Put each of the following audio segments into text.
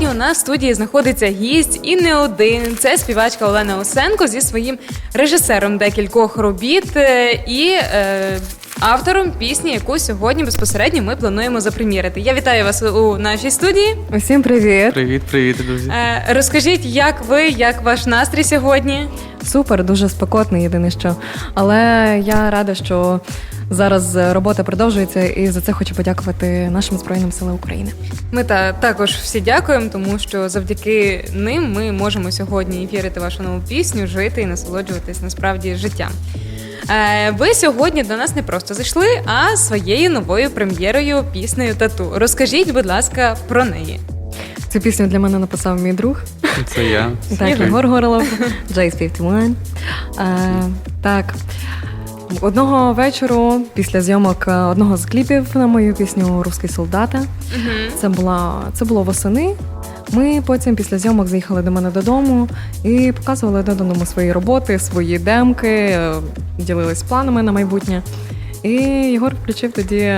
сьогодні у нас в студії знаходиться гість і не один. Це співачка Олена Осенко зі своїм режисером декількох робіт е, і е, автором пісні, яку сьогодні безпосередньо ми плануємо запрем'єрити. Я вітаю вас у нашій студії. Усім привіт! Привіт, привіт, друзі. Е, розкажіть, як ви, як ваш настрій сьогодні? Супер, дуже спекотний, єдине що. Але я рада, що зараз робота продовжується, і за це хочу подякувати нашим Збройним силам України. Ми та також всі дякуємо, тому що завдяки ним ми можемо сьогодні вірити вашу нову пісню, жити і насолоджуватись насправді життям. Е, ви сьогодні до нас не просто зайшли, а своєю новою прем'єрою піснею тату. Розкажіть, будь ласка, про неї. Цю пісню для мене написав мій друг. Це я. Так, Єгор Горлов, Jace 51. Е, так. Одного вечору після зйомок е, одного з кліпів на мою пісню Руський солдата. Це була це було восени. Ми потім після зйомок заїхали до мене додому і показували один свої роботи, свої демки, е, ділились планами на майбутнє. І Єгор включив тоді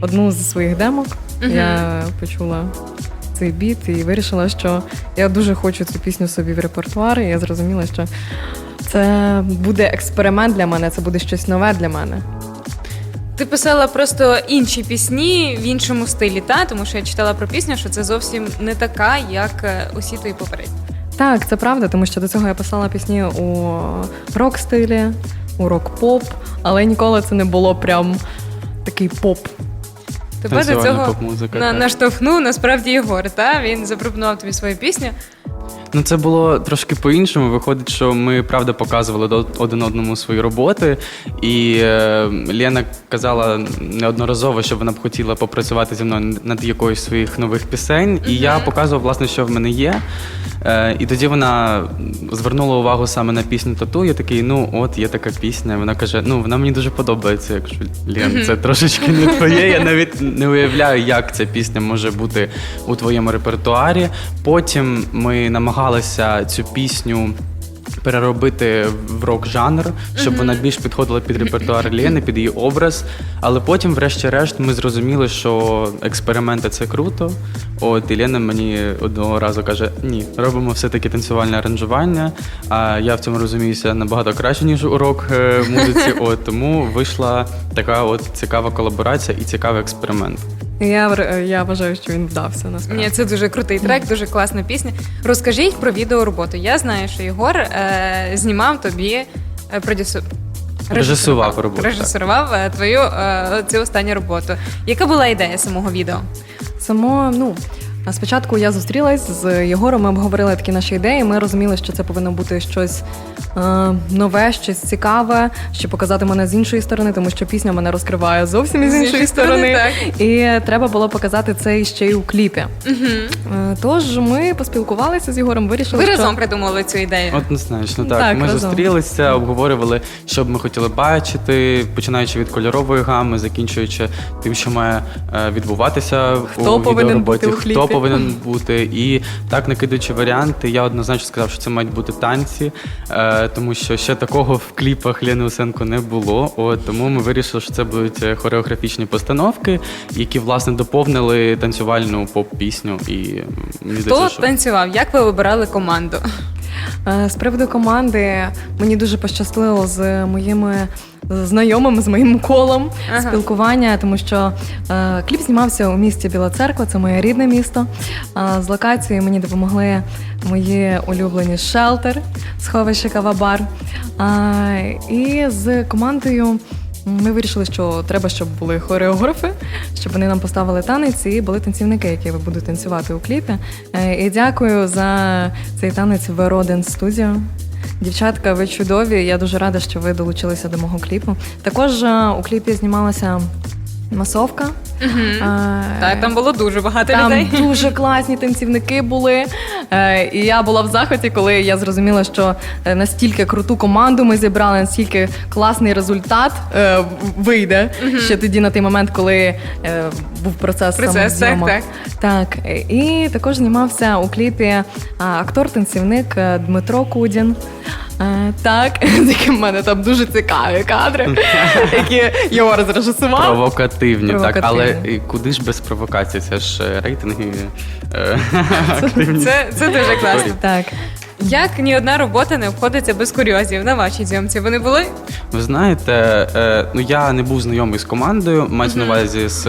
одну з своїх демок. Мгм. Я почула цей біт і вирішила, що я дуже хочу цю пісню собі в репертуар. І я зрозуміла, що це буде експеримент для мене, це буде щось нове для мене. Ти писала просто інші пісні в іншому стилі, та тому що я читала про пісню, що це зовсім не така, як е, усі твої попередні. Так, це правда, тому що до цього я писала пісні у рок-стилі, у рок-поп, але ніколи це не було прям такий поп. Тебе до цього на, наштовхнув насправді Єгор. Та він запропонував тобі свою пісню. Ну це було трошки по-іншому. Виходить, що ми правда показували один одному свої роботи, і е, Лена казала неодноразово, що вона б хотіла попрацювати зі мною над якоюсь своїх нових пісень. І я показував, власне, що в мене є. Е, і тоді вона звернула увагу саме на пісню тату. Я такий, ну от є така пісня. Вона каже: ну вона мені дуже подобається. Я кажу, Лен, це трошечки не твоє. Я навіть не уявляю, як ця пісня може бути у твоєму репертуарі. Потім ми намагалися цю пісню. Переробити в рок-жанр, щоб вона більш підходила під репертуар Лєни, під її образ. Але потім, врешті-решт, ми зрозуміли, що експерименти це круто. От і мені одного разу каже: ні, робимо все-таки танцювальне аранжування. А я в цьому розуміюся набагато краще, ніж у рок-музиці. От тому вийшла така от цікава колаборація і цікавий експеримент. Я, вр- я вважаю, що він вдався насправді. Ні, це дуже крутий трек, дуже класна пісня. Розкажіть про відеороботу. Я знаю, що Єгор е, знімав тобі е, продюсу... Режисував роботу. Режисував так. твою е, цю останню роботу. Яка була ідея самого відео? Само, ну. А Спочатку я зустрілась з Єгором, ми обговорили такі наші ідеї. Ми розуміли, що це повинно бути щось е, нове, щось цікаве, щоб показати мене з іншої сторони, тому що пісня мене розкриває зовсім із З іншої сторони, сторони. І треба було показати це ще й у кліпі. Е, Тож ми поспілкувалися з Єгором, вирішили, Ви що разом придумали цю ідею. Однозначно, так. Так, ми разом. зустрілися, обговорювали, що б ми хотіли бачити, починаючи від кольорової гами, закінчуючи тим, що має е, відбуватися Хто у повинен відеороботі, бути у хто кліпі. Повинен бути. І так накидуючи варіанти, я однозначно сказав, що це мають бути танці, е, тому що ще такого в кліпах Лени Усенко не було. От тому ми вирішили, що це будуть е, хореографічні постановки, які власне доповнили танцювальну поп-пісню. І Хто що танцював? Як ви вибирали команду? Е, З приводу команди мені дуже пощастило з моїми знайомими, з моїм колом Ага. спілкування, тому що е, кліп знімався у місті Біла Церква, це моє рідне місто. Е, з локацією мені допомогли мої улюблені шелтер, сховище Кавабар. І з командою. Ми вирішили, що треба, щоб були хореографи, щоб вони нам поставили танець і були танцівники, які будуть танцювати у кліпі. Е, І дякую за цей танець в Роден Studio. Дівчатка, ви чудові. Я дуже рада, що ви долучилися до мого кліпу. Також е, у кліпі знімалася масовка. Е, Так, там було дуже багато там людей. дуже класні танцівники були. Е, і я була в захваті, коли я зрозуміла, що е, настільки круту команду ми зібрали, настільки класний результат вийде ще тоді на той момент, коли був процес, Процес, так, так. Так, і також знімався у кліпі актор-танцівник Дмитро Кудін. Е, так, з яким в мене там дуже цікаві кадри, які його розрежисував. Провокативні, так. Але куди ж без провокації? Це ж е, рейтинги. е. Це, це дуже класно. Так. Як ні одна робота не обходиться без курйозів на вашій зйомці? Вони були? Ви знаєте, е, ну я не був знайомий з командою, мається на увазі з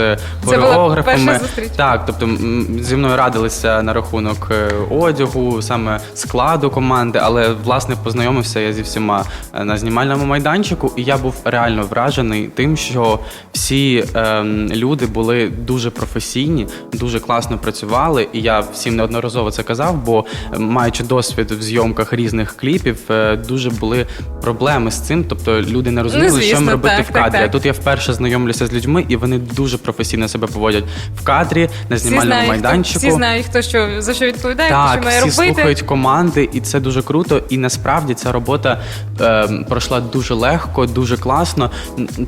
була хореографами. перша зустріч? Так, тобто м, зі мною радилися на рахунок е, одягу, саме складу команди, але власне познайомився я зі всіма е, на знімальному майданчику, і я був реально вражений тим, що всі ем, люди були дуже професійні, дуже класно працювали. І я всім неодноразово це казав, бо е, маючи досвід в зйомках різних кліпів, е, дуже були проблеми з цим. Тобто люди не розуміли, що їм звісно, робити так, в кадрі. так. А Тут я вперше знайомлюся з людьми, і вони дуже професійно себе поводять в кадрі на Всі знімальному знають, хто, майданчику. всі знають, хто що за що відповідає, хто Так, що має всі робити. слухають команди, і це дуже круто. І насправді ця робота е, пройшла дуже легко, дуже класно.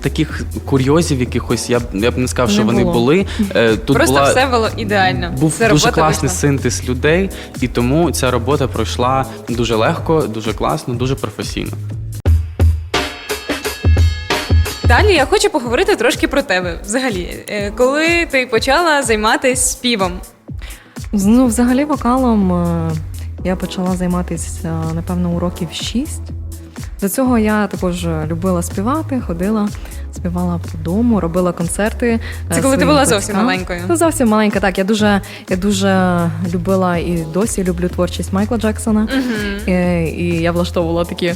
Таких курйозів якихось я б я б не сказав, що Не вони були. Е, тут Просто була все було ідеально. був Це дуже класний вийшла. синтез людей, і тому ця робота пройшла дуже легко, дуже класно, дуже професійно. Далі я хочу поговорити трошки про тебе. Взагалі, Е, коли ти почала займатися співом? Ну, взагалі, вокалом е, я почала займатися, напевно, у років 6. До цього я також любила співати, ходила, співала по дому, робила концерти. е, Це коли ти була зовсім маленькою? Ну, зовсім маленька, так. Я дуже, я дуже любила і досі люблю творчість Майкла Джексона. Угу. Е, І я влаштовувала такі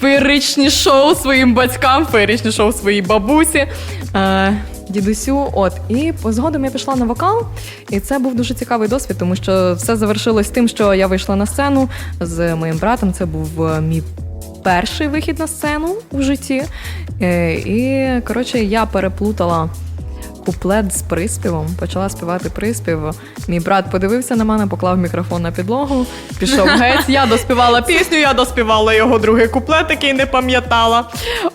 феєричні шоу своїм батькам, феєричні шоу своїй бабусі. Е, Дідусю, от і згодом я пішла на вокал, і це був дуже цікавий досвід, тому що все завершилось тим, що я вийшла на сцену з моїм братом. Це був е, мій перший вихід на сцену у житті. Е, І коротше, я переплутала куплет з приспівом, почала співати приспів. Мій брат подивився на мене, поклав мікрофон на підлогу, пішов геть. Я доспівала пісню, я доспівала його другий куплет, який не пам'ятала.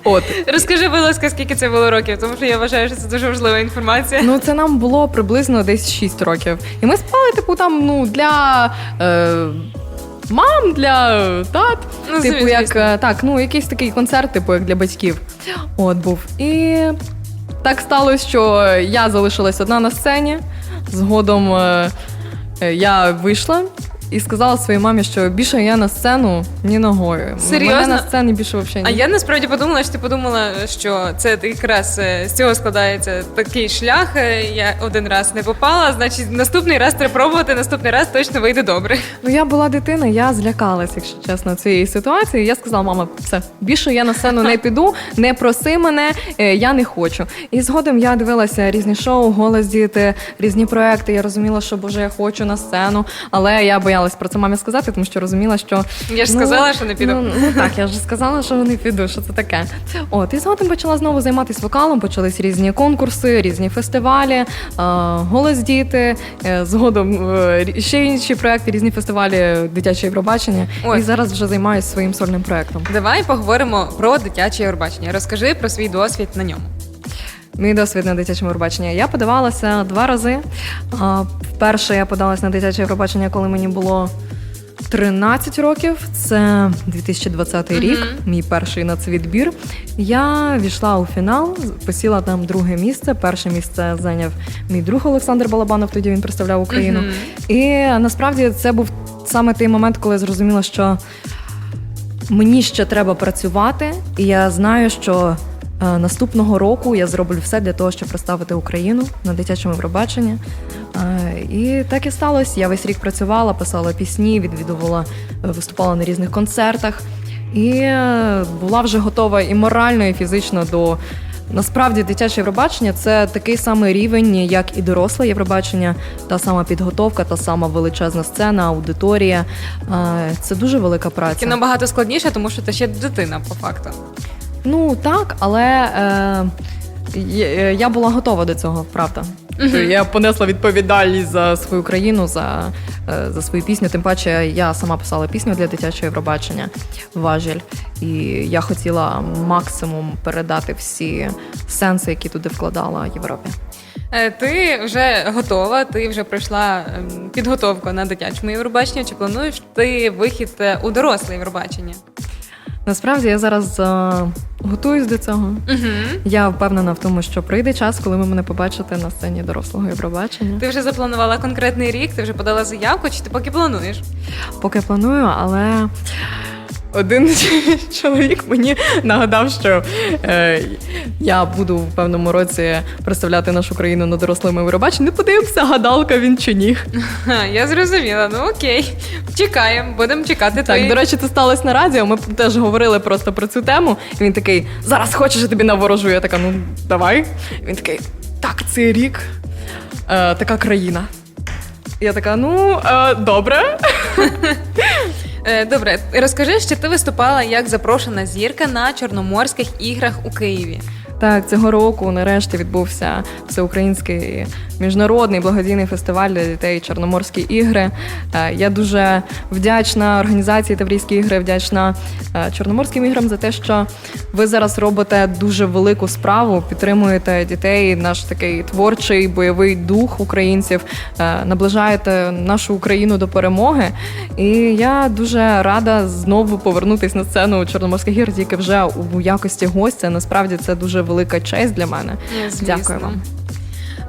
От. Розкажи, будь ласка, скільки це було років, тому що я вважаю, що це дуже важлива інформація. Ну, це нам було приблизно десь 6 років. І ми співали, типу, там, ну, для. Е, Мам для тат, Ну, типу, звісно. як е, так, ну якийсь такий концерт, типу, як для батьків. От був. І так сталося, що я залишилась одна на сцені. Згодом е, е, я вийшла і сказала своїй мамі, що більше я на сцену ні ногою. Серйозно? Мене на сцені більше взагалі А я насправді подумала, що ти подумала, що це якраз е, з цього складається такий шлях. е, Я один раз не попала, значить, наступний раз треба пробувати, наступний раз точно вийде добре. Ну я була дитина, я злякалась, якщо чесно, цієї ситуації. Я сказала, мама, все більше я на сцену не піду, не проси мене, е, я не хочу. І згодом я дивилася різні шоу, голос діти, різні проекти. Я розуміла, що боже, я хочу на сцену, але я боялась про це мамі сказати, тому що розуміла, що Я ж сказала, що не піду. Ну, ну так, я ж сказала, що не піду, що це таке. От і згодом почала знову займатися вокалом. Почались різні конкурси, різні фестивалі, е, голос діти. е, Згодом е, ще інші проекти, різні фестивалі дитячого Євробачення. Ой. І зараз вже займаюся своїм сольним проектом. Давай поговоримо про дитяче Євробачення. Розкажи про свій досвід на ньому. Мій досвід на дитячому Євробаченні. Я подавалася два рази. Вперше я подалася на дитяче Євробачення, коли мені було 13 років. Це 2020 рік, мій перший нацвідбір. Я війшла у фінал, посіла там друге місце. Перше місце зайняв мій друг Олександр Балабанов. Тоді він представляв Україну. Мгм. І насправді це був саме той момент, коли я зрозуміла, що мені ще треба працювати, і я знаю, що наступного року я зроблю все для того, щоб представити Україну на дитячому Євробаченні. Е, і так і сталося. Я весь рік працювала, писала пісні, відвідувала, е, виступала на різних концертах. І е, була вже готова і морально, і фізично до. Насправді дитяче Євробачення це такий самий рівень, як і доросле Євробачення, та сама підготовка, та сама величезна сцена, аудиторія. Е, Це дуже велика праця. Кіно набагато складніше, тому що ти ще дитина, по факту. Ну так, але е, я, я була готова до цього, правда. Я понесла відповідальність за свою країну, за, е, за свою пісню. Тим паче я сама писала пісню для дитячого Євробачення Важіль. І я хотіла максимум передати всі сенси, які туди вкладала Європі. Е, Ти вже готова, ти вже пройшла ем, підготовку на дитячому Євробаченні. Чи плануєш ти вихід е, у доросле Євробачення? Насправді я зараз а, готуюсь до цього. Угу. Я впевнена в тому, що прийде час, коли ви мене побачите на сцені дорослого Євробачення. Ти вже запланувала конкретний рік, ти вже подала заявку, чи ти поки плануєш? Поки планую, але один чоловік мені нагадав, що е, я буду в певному році представляти нашу країну на дорослому Євробаченні. Не подивимося, гадалка він чи ні. Я зрозуміла. Ну окей. Чекаємо, будемо чекати. Так, твої- до речі, це сталося на радіо. Ми теж говорили просто про цю тему. І він такий: зараз хочеш, я тобі наворожу. Я така, ну давай. І він такий, так, цей рік е, така країна. Я така, ну е, добре. Е, Добре, розкажи, що ти виступала як запрошена зірка на Чорноморських іграх у Києві. Так, цього року нарешті відбувся всеукраїнський міжнародний благодійний фестиваль для дітей Чорноморські ігри. Е, Я дуже вдячна організації Таврійські ігри, вдячна е, Чорноморським іграм за те, що ви зараз робите дуже велику справу, підтримуєте дітей, наш такий творчий бойовий дух українців, е, наближаєте нашу Україну до перемоги. І я дуже рада знову повернутися на сцену Чорноморських ігор, тільки вже у якості гостя. Насправді це дуже велика честь для мене. Звісно. Дякую вам.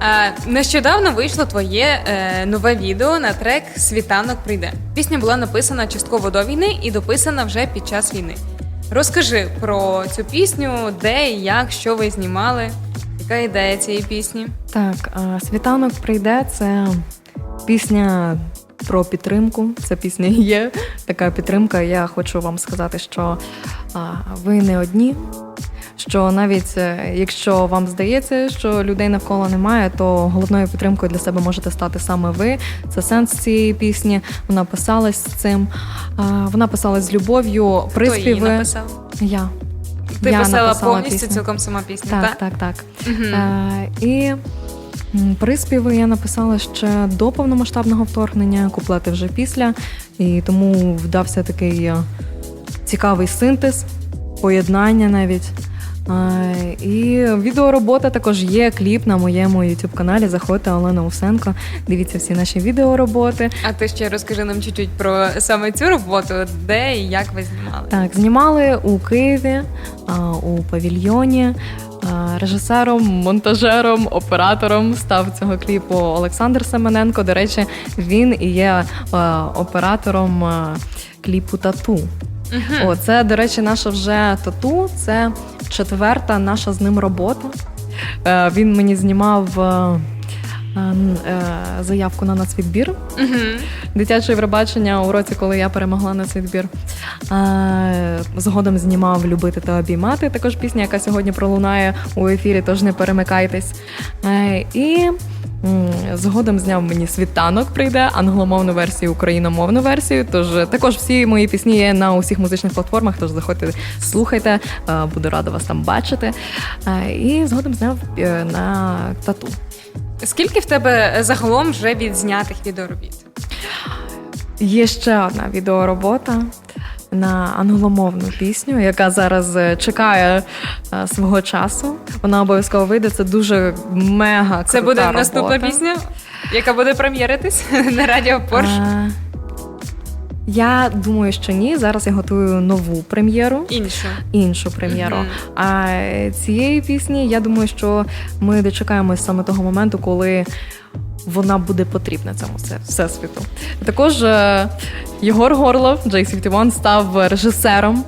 Е, Нещодавно вийшло твоє е, нове відео на трек Світанок прийде. Пісня була написана частково до війни і дописана вже під час війни. Розкажи про цю пісню, де і як, що ви знімали, яка ідея цієї пісні? Так, а, світанок прийде. Це пісня про підтримку. Це пісня є така підтримка. Я хочу вам сказати, що а, ви не одні. Що навіть е, якщо вам здається, що людей навколо немає, то головною підтримкою для себе можете стати саме ви. Це сенс цієї пісні. Вона писалась з цим. Вона писалась з любов'ю. Хто її написав? Я. Ти Я писала повністю пісню. цілком сама пісня, Так, так? так, так. Мгм. Е, і приспіви я написала ще до повномасштабного вторгнення, куплети вже після. І тому вдався такий е, цікавий синтез, поєднання навіть. І відеоробота також є кліп на моєму youtube каналі. Заходьте Олена Усенко. Дивіться всі наші відеороботи. А ти ще розкажи нам чуть-чуть про саме цю роботу, де і як ви знімали. Так, знімали у Києві, у павільйоні. Режисером, монтажером, оператором став цього кліпу Олександр Семененко. До речі, він і є оператором кліпу Тату. Мгм. О, це, до речі, наша вже тату. Це четверта наша з ним робота. Е, Він мені знімав е, заявку на нацвідбір Мгм. дитяче Євробачення у році, коли я перемогла на цей. Е, Згодом знімав Любити та обіймати. Також пісня, яка сьогодні пролунає у ефірі, тож не перемикайтесь. Е, І згодом зняв мені світанок, прийде англомовну версію, україномовну версію. Тож е, також всі мої пісні є на усіх музичних платформах. Тож заходьте, слухайте, е, буду рада вас там бачити. Е, І згодом зняв е, на тату. Скільки в тебе загалом вже відзнятих відеоробіт? Є ще одна відеоробота на англомовну пісню, яка зараз е, чекає е, свого часу. Вона обов'язково вийде. Це дуже мега. Це буде робота. наступна пісня, яка буде прем'єритись на радіо Порш. Е, Я думаю, що ні. Зараз я готую нову прем'єру, Іншу. іншу прем'єру. Мгм. А цієї пісні я думаю, що ми дочекаємось саме того моменту, коли. Вона буде потрібна цьому всесвіту. Також е, Єгор Горлов, J71, став режисером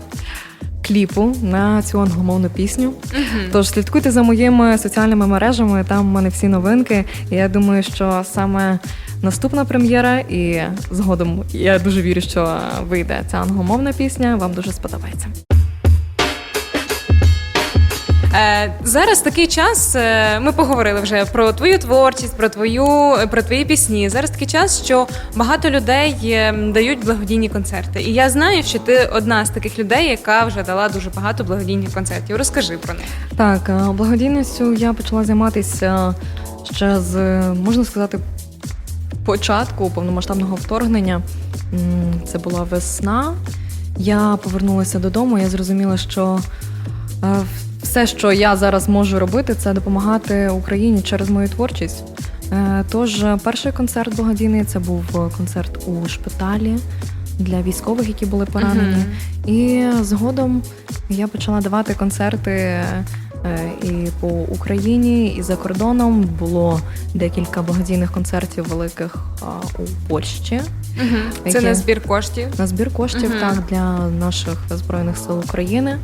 кліпу на цю англомовну пісню. Мгм. Тож слідкуйте за моїми соціальними мережами, там в мене всі новинки. І я думаю, що саме наступна прем'єра, і згодом я дуже вірю, що вийде ця англомовна пісня. Вам дуже сподобається. Е, зараз такий час. е, Ми поговорили вже про твою творчість, про твою про твої пісні. Зараз такий час, що багато людей е, дають благодійні концерти. І я знаю, що ти одна з таких людей, яка вже дала дуже багато благодійних концертів. Розкажи про них. Так, е, благодійністю я почала займатися ще з можна сказати початку повномасштабного вторгнення. Це була весна. Я повернулася додому. Я зрозуміла, що е, все, що я зараз можу робити, це допомагати Україні через мою творчість. Е, Тож, е, перший концерт благодійний це був концерт у шпиталі. для військових, які були поранені. Мгм. І згодом я почала давати концерти і по Україні, і за кордоном. Було декілька благодійних концертів великих у Польщі. Це Які? на збір коштів. На збір коштів угу. так для наших збройних сил України.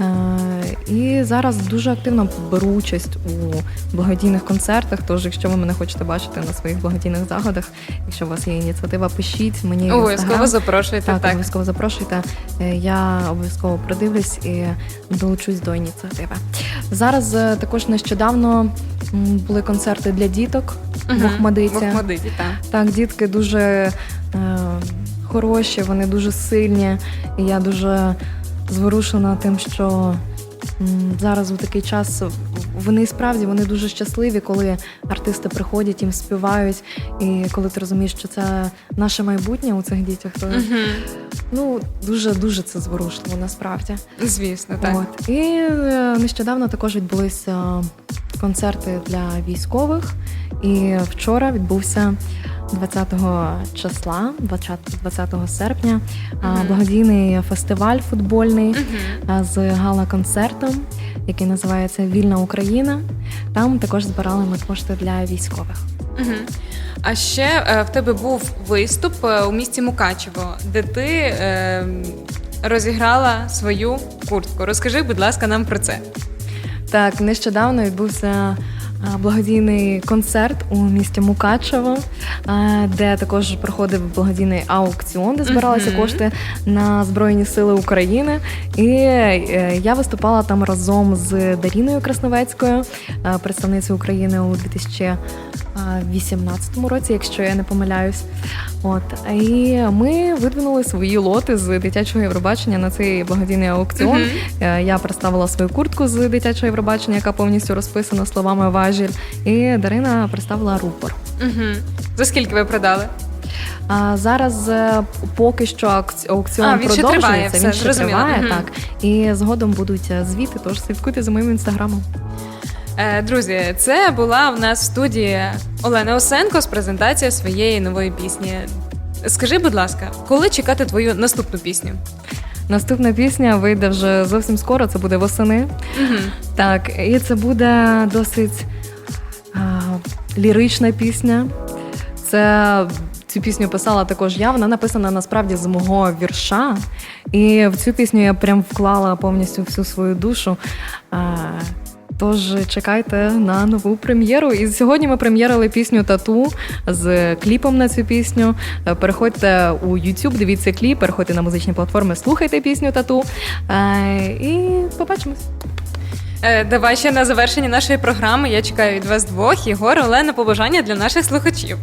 Е, І зараз дуже активно беру участь у благодійних концертах. Тож, якщо ви мене хочете бачити на своїх благодійних заходах, якщо у вас є ініціатива, пишіть мені Обов'язково запрошуйте. Так, Так, обов'язково запрошуйте. Е, Я обов'язково продивлюсь і долучусь до ініціативи. Зараз е, також нещодавно були концерти для діток в Мгм. Охмадиті. В Охмадиті, так. Так, дітки дуже е, хороші, вони дуже сильні. І я дуже зворушена тим, що зараз у такий час вони справді вони дуже щасливі, коли артисти приходять, їм співають. І коли ти розумієш, що це наше майбутнє у цих дітях, то Мгм. ну дуже дуже це зворушливо насправді. Звісно, так. От. І е, нещодавно також відбулися концерти для військових. І вчора відбувся 20 числа, 20, 20 серпня, Мгм. благодійний фестиваль футбольний а, з гала-концертом, який називається Вільна Україна. Там також збирали ми кошти для військових. Мгм. А ще е, в тебе був виступ е, у місті Мукачево, де ти е, розіграла свою куртку. Розкажи, будь ласка, нам про це. Так, нещодавно відбувся благодійний концерт у місті Мукачево, де також проходив благодійний аукціон, де збиралися Мгм. кошти на Збройні Сили України. І е, я виступала там разом з Даріною Красновецькою, е, представницею України у 2018 році, якщо я не помиляюсь. От і ми видвинули свої лоти з дитячого Євробачення на цей благодійний аукціон. Е, Я представила свою куртку з дитячого Євробачення, яка повністю розписана словами важіль. І Дарина представила рупор. Угу. За скільки ви продали? А зараз е, поки що аукці- аукціон А, він ще триває, все, він ще триває, Мгм. так. І згодом будуть е, звіти, тож слідкуйте за моїм інстаграмом. Е, Друзі, це була в нас в студії Олена Осенко з презентацією своєї нової пісні. Скажи, будь ласка, коли чекати твою наступну пісню? Наступна пісня вийде вже зовсім скоро. Це буде восени. Угу. Так, і це буде досить лірична пісня. Це цю пісню писала також я. Вона написана насправді з мого вірша. І в цю пісню я прям вклала повністю всю свою душу. Тож чекайте на нову прем'єру. І сьогодні ми прем'єрили пісню Тату з кліпом на цю пісню. Переходьте у YouTube, дивіться кліп, переходьте на музичні платформи, слухайте пісню Тату. І побачимось. Е, Давай ще на завершення нашої програми. Я чекаю від вас двох. Єгор, Олена, побажання для наших слухачів.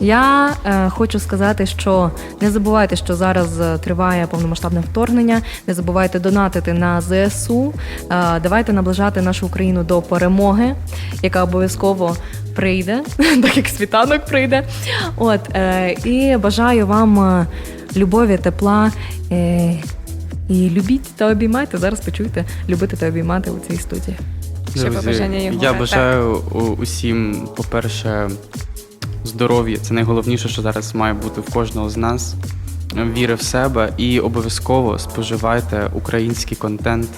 Я е, хочу сказати, що не забувайте, що зараз е, триває повномасштабне вторгнення. Не забувайте донатити на ЗСУ. Е, давайте наближати нашу Україну до перемоги, яка обов'язково прийде, так як світанок прийде. От е, і бажаю вам е, любові, тепла. Е, і любіть та обіймайте. Зараз почуйте любити та обіймати у цій студії. Ще побажання Єгора, я бажаю у- усім, по-перше, здоров'я. Це найголовніше, що зараз має бути в кожного з нас. Віри в себе і обов'язково споживайте український контент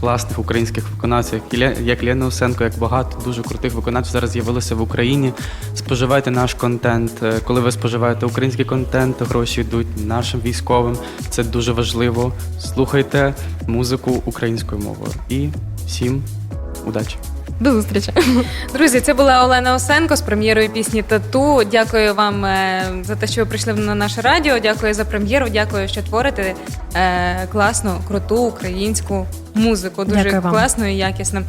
класних українських виконавців, як Лє- як Лена Осенко, як багато дуже крутих виконавців зараз з'явилися в Україні. Споживайте наш контент. Е, Коли ви споживаєте український контент, гроші йдуть нашим військовим. Це дуже важливо. Слухайте музику українською мовою. І всім удачі! До зустрічі! Друзі, це була Олена Осенко з прем'єрою пісні Тату. Дякую вам е, за те, що ви прийшли на наше радіо. Дякую за прем'єру. Дякую, що творите е, класну, круту українську музику. Дуже класно і якісно.